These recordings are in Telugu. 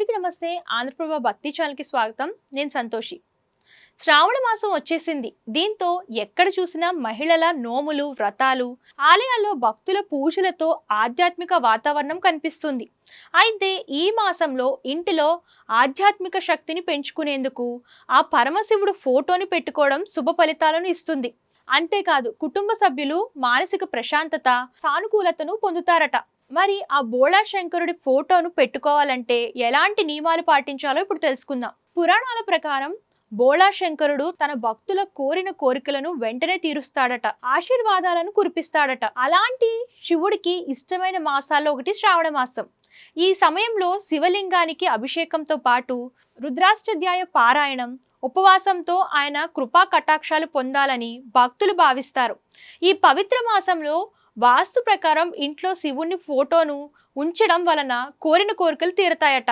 అందరికీ నమస్తే. ఆంధ్రప్రభ భక్తి ఛానల్కి స్వాగతం. నేను సంతోషి. శ్రావణ మాసం వచ్చేసింది. దీంతో ఎక్కడ చూసినా మహిళల నోములు వ్రతాలు ఆలయాల్లో భక్తుల పూజలతో ఆధ్యాత్మిక వాతావరణం కనిపిస్తుంది. అయితే ఈ మాసంలో ఇంటిలో ఆధ్యాత్మిక శక్తిని పెంచుకునేందుకు ఆ పరమశివుడు ఫోటోని పెట్టుకోవడం శుభ ఫలితాలను ఇస్తుంది. అంతేకాదు కుటుంబ సభ్యులు మానసిక ప్రశాంతత సానుకూలతను పొందుతారట. మరి ఆ బోళా శంకరుడి ఫోటోను పెట్టుకోవాలంటే ఎలాంటి నియమాలు పాటించాలో ఇప్పుడు తెలుసుకుందాం. పురాణాల ప్రకారం బోళా శంకరుడు తన భక్తుల కోరిన కోరికలను వెంటనే తీరుస్తాడట. ఆశీర్వాదాలను కురిపిస్తాడట. అలాంటి శివుడికి ఇష్టమైన మాసాల్లో ఒకటి శ్రావణ మాసం. ఈ సమయంలో శివలింగానికి అభిషేకంతో పాటు రుద్రాష్టధ్యాయ పారాయణం ఉపవాసంతో ఆయన కృపా కటాక్షాలు పొందాలని భక్తులు భావిస్తారు. ఈ పవిత్ర మాసంలో వాస్తు ప్రకారం ఇంట్లో శివుని ఫోటోను ఉంచడం వలన కోరిన కోరికలు తీరతాయట.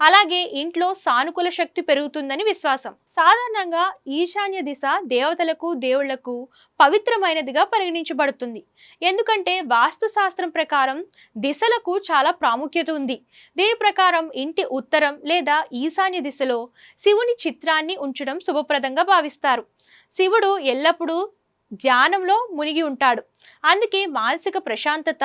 అలాగే ఇంట్లో సానుకూల శక్తి పెరుగుతుందని విశ్వాసం. సాధారణంగా ఈశాన్య దిశ దేవతలకు దేవుళ్ళకు పవిత్రమైనదిగా పరిగణించబడుతుంది. ఎందుకంటే వాస్తు శాస్త్రం ప్రకారం దిశలకు చాలా ప్రాముఖ్యత ఉంది. దీని ప్రకారం ఇంటి ఉత్తరం లేదా ఈశాన్య దిశలో శివుని చిత్రాన్ని ఉంచడం శుభప్రదంగా భావిస్తారు. శివుడు ఎల్లప్పుడూ ధ్యానంలో మునిగి ఉంటాడు. అందుకే మానసిక ప్రశాంతత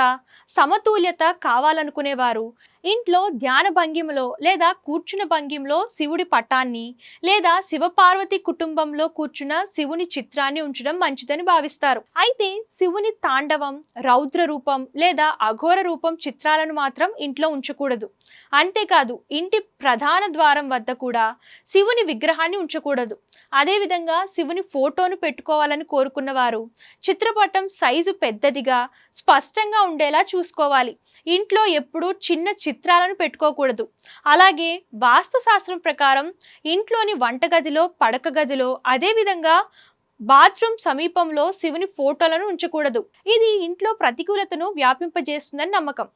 సమతుల్యత కావాలనుకునేవారు. ఇంట్లో ధ్యాన భంగిమలో లేదా కూర్చున్న భంగిమలో శివుడి పటాన్ని లేదా శివపార్వతి కుటుంబంలో కూర్చున్న శివుని చిత్రాన్ని ఉంచడం మంచిదని భావిస్తారు. అయితే శివుని తాండవం రౌద్ర రూపం లేదా అఘోర రూపం చిత్రాలను మాత్రం ఇంట్లో ఉంచకూడదు. అంతేకాదు ఇంటి ప్రధాన ద్వారం వద్ద కూడా శివుని విగ్రహాన్ని ఉంచకూడదు. అదేవిధంగా శివుని ఫోటోను పెట్టుకోవాలని కోరుకున్నవారు చిత్రపటం సైజు పెద్దదిగా స్పష్టంగా ఉండేలా చూసుకోవాలి. ఇంట్లో ఎప్పుడూ చిన్న చిత్రాలను పెట్టుకోకూడదు. అలాగే వాస్తు శాస్త్రం ప్రకారం ఇంట్లోని వంటగదిలో పడక గదిలో అదేవిధంగా బాత్రూమ్ సమీపంలో శివుని ఫోటోలను ఉంచకూడదు. ఇది ఇంట్లో ప్రతికూలతను వ్యాపింపజేస్తుందని నమ్మకం.